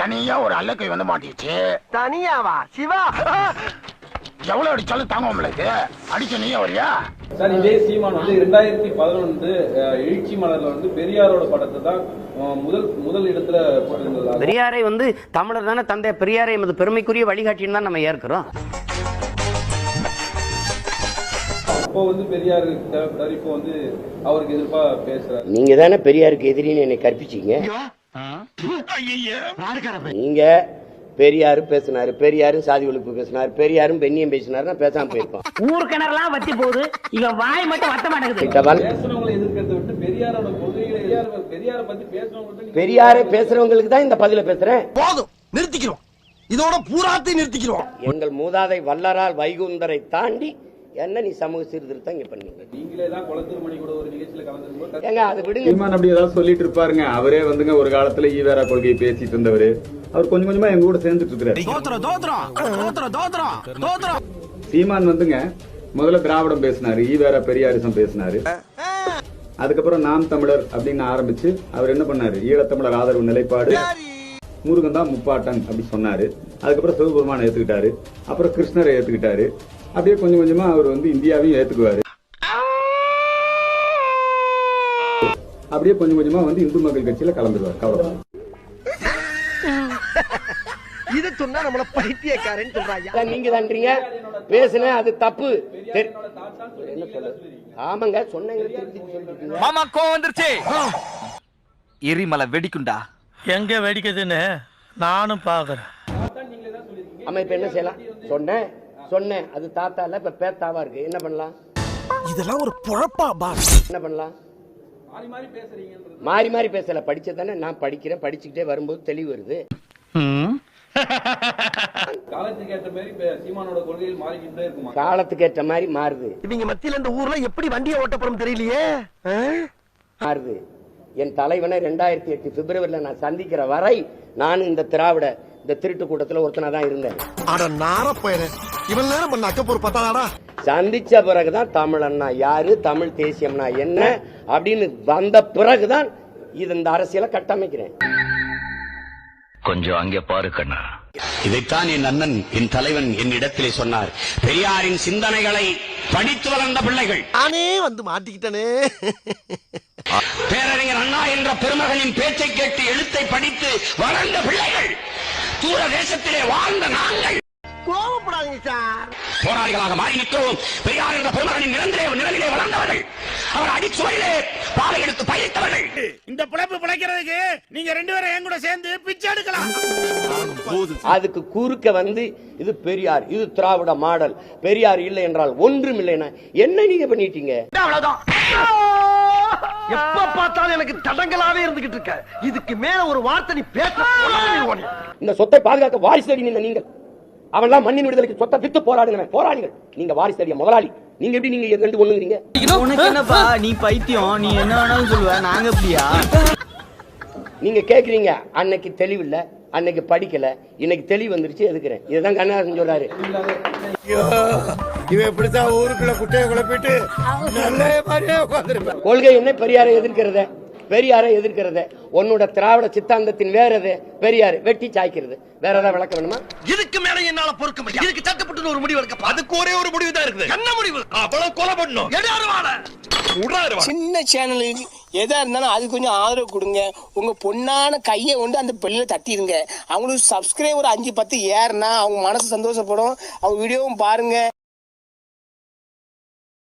தனியா ஒரு அல்லக்கை வந்து மாட்டிச்சு தனியாவா? சிவா? எவ்வளவு அடிச்சாலும் தாங்க உங்களுக்கு அடிச்ச நீயே வரியா? சார் இதே சீமான் வந்து ரெண்டாயிரத்தி பதினொன்று எழுச்சி மலர்ல வந்து பெரியாரோட படத்தை தான் முதல் முதல் இடத்துல போட்டிருந்தது. பெரியாரை வந்து தமிழர் தானே தந்தை பெரியாரை எமது பெருமைக்குரிய வழிகாட்டின்னு தான் நம்ம ஏற்கிறோம். அப்போ வந்து பெரியார் இப்போ வந்து அவருக்கு எதிர்ப்பா பேசுறாரு. நீங்க தானே பெரியாருக்கு எதிரின்னு என்னை கற்பிச்சீங்க. நீங்க பெரியாரு பேசினாரு பெரியாரும் சாதி ஒழிப்பு பேசினாரு பெரியாரும் பெண்ணியம் பேசினாரு நான் பேசாம போயிருப்போம் ஊர் கிணறுலாம் வத்தி போகுது இவன் வாய் மட்டும் வத்த மாட்டேங்குது. கிட்டவால் பேசுறவங்களை எதிர்க்கிறத விட்டு பெரியாரோட கொள்கைகளை பெரியார் பெரியாரை பத்தி பேசுறவங்கள்ட்ட நீங்க பெரியாரை பேசுறவங்களுக்கு தான் இந்த பதில பேசுறேன். போதும் நிறுத்திக்கிறோம். இதோட பூராத்தையும் நிறுத்திக்கிறோம். எங்கள் மூதாதை வல்லரால் வைகுந்தரை தாண்டி என்ன நீ சமூக சீர்திருத்தம் இங்க பண்ணீங்க? நீங்களே தான் குளத்தூர்மணி கூட ஒரு நிகழ்ச்சியில கலந்துருக்கும் ஏங்க அது விடுங்க. சீமான் அப்படி ஏதாவது சொல்லிட்டு இருப்பாருங்க. அவரே வந்துங்க ஒரு காலத்துல ஈவேரா கொள்கையை பேசிட்டு இருந்தவரு. அவர் கொஞ்சம் கொஞ்சமா எங்க கூட சேர்ந்துட்டு இருக்கிறாரு. சீமான் வந்துங்க முதல்ல திராவிடம் பேசினாரு ஈவேரா பெரியாரிசம் பேசினாரு. அதுக்கப்புறம் நாம் தமிழர் அப்படின்னு ஆரம்பிச்சு அவர் என்ன பண்ணாரு? ஈழத்தமிழர் ஆதரவு நிலைப்பாடு முருகன் தான் முப்பாட்டன் அப்படி சொன்னாரு. அதுக்கப்புறம் சிவபெருமானை ஏத்துக்கிட்டாரு. அப்புறம் கிருஷ்ணரை ஏத்துக்கிட்டாரு. அப்படியே கொஞ்சம் கொஞ்சமா அவர் வந்து இந்தியாவையும் ஏத்துக்குவாரு. அப்படியே கொஞ்சம் கொஞ்சமா வந்து இந்து மக்கள் கட்சியில கலந்துருவார் கவலை இத சொன்னா நம்மள பைத்தியக்காரன்னு சொல்றாங்க நீங்க தான்றீங்க பேசுன அது தப்பு. என்ன? ஆமாங்க சொன்னீங்க. மாமா கோவம் வந்துருச்சு. எரிமலை வெடிக்குண்டா எங்க வெடிக்குதுன்னு நானும் பாக்குறேன். ஆமா இப்ப என்ன செய்யலாம்? சொன்னேன். சொன்னேன். அது தாத்தா இல்ல இப்ப பேத்தாவா இருக்கு. என்ன பண்ணலாம்? இதெல்லாம் ஒரு பொழப்பா பாஸ். என்ன பண்ணலாம்? மாறி மாறி பேசல. படிச்சதானே நான் படிக்கிறேன். படிச்சுக்கிட்டே வரும்போது தெளிவு வருது. காலத்துக்கு ஏற்ற மாதிரி இப்ப சீமானோட கொள்கைகள் மாறிக்கிட்டே இருக்குமா? காலத்துக்கு ஏற்ற மாதிரி மாறுது. இவங்க மத்தியில இந்த ஊர்ல எப்படி வண்டியை ஓட்ட போறோம் தெரியலையே? மாறுது. என் தலைவனை ரெண்டாயிரத்தி எட்டு பிப்ரவரியில நான் சந்திக்கிற வரை நான் இந்த திராவிட இந்த திருட்டு கூட்டத்துல ஒருத்தனா தான் இருந்தேன். அட நார போயிரு இவன் நேரம் பண்ண அக்கப்பூர் பத்தாதாடா? சந்திச்ச பிறகுதான் தமிழன்னா யாரு தமிழ் தேசியம்னா என்ன அப்படின்னு வந்த பிறகுதான் இது இந்த அரசியலை கட்டமைக்கிறேன். கொஞ்சம் அங்கே பாரு கண்ணா. இதைத்தான் என் அண்ணன் என் தலைவன் என் இடத்திலே சொன்னார். பெரியாரின் சிந்தனைகளை படித்து வளர்ந்த பிள்ளைகள். நானே வந்து மாட்டிக்கிட்டனே. பேரறிஞர் அண்ணா என்ற பெருமகனின் பேச்சை கேட்டு எழுத்தை படித்து வளர்ந்த பிள்ளைகள். தூர தேசத்திலே வாழ்ந்த நாங்கள். கோவப்படாதீங்க சார். போராளிகளாக மாறி நிற்கிறோம் பெரியார் என்ற பெருமகனின் நிரந்தரே நிழலிலே வளர்ந்தவர்கள். அவர் அடிச்சுவரிலே பாலை எடுத்து பயத்தவர்கள் இந்த பிழைப்பு பிழைக்கிறதுக்கு நீங்க ரெண்டு பேரும் என் கூட சேர்ந்து பிச்சை எடுக்கலாம். அதுக்கு குறுக்க வந்து இது பெரியார் இது திராவிட மாடல். பெரியார் இல்லை என்றால் ஒன்றும் இல்லைன்னா என்ன நீங்க பண்ணிட்டீங்க? எப்ப பார்த்தாலும் எனக்கு தடங்களாவே இருந்துகிட்டு இருக்க. இதுக்கு மேல ஒரு வார்த்தை நீ பேச. இந்த சொத்தை பாதுகாக்க வாரிசு நீங்கள். அவன்லாம் மண்ணின் விடுதலைக்கு சொத்தை வித்து போராடுங்க போராடுங்கள் நீங்க வாரிசு முதலாளி. நீங்க எப்படி நீங்க ரெண்டு ஒண்ணுங்கிறீங்க? உனக்கு என்னப்பா? நீ பைத்தியம். நீ என்ன வேணாலும் சொல்லுவ. நாங்க எப்படியா? நீங்க கேக்குறீங்க. அன்னைக்கு தெளிவில்ல. அன்னைக்கு படிக்கல. இன்னைக்கு தெளிவு வந்துருச்சு. எதுக்குறேன்? இதுதான் கண்ணாசன் சொல்றாரு. இவன் இப்படித்தான் ஊருக்குள்ள குட்டையை குழப்பிட்டு கொள்கை என்ன பெரியாரை எதிர்க்கிறத. பெரியாரை எதிர்க்கிறத. உன்னோட திராவிட சித்தாந்தத்தின் வேற எது? பெரியார் வெட்டி சாய்க்கிறது. வேற ஏதாவது விளக்க வேணுமா? இதுக்கு மேல என்னால பொறுக்க முடியும் இதுக்கு சட்டப்பட்டு ஒரு முடிவு எடுக்க அதுக்கு ஒரே ஒரு முடிவு தான் இருக்குது. என்ன முடிவு? அவ்வளவு கொலை பண்ணும் சின்ன சேனலுக்கு எதா இருந்தாலும் அது கொஞ்சம் ஆதரவு கொடுங்க. உங்க பொண்ணான கையை கொண்டு அந்த பெல்லில தட்டிடுங்க. அவங்களுக்கு சப்ஸ்கிரைபர் அஞ்சு பத்து ஏறுனா அவங்க மனசு சந்தோஷப்படும். அவங்க வீடியோவும் பாருங்க.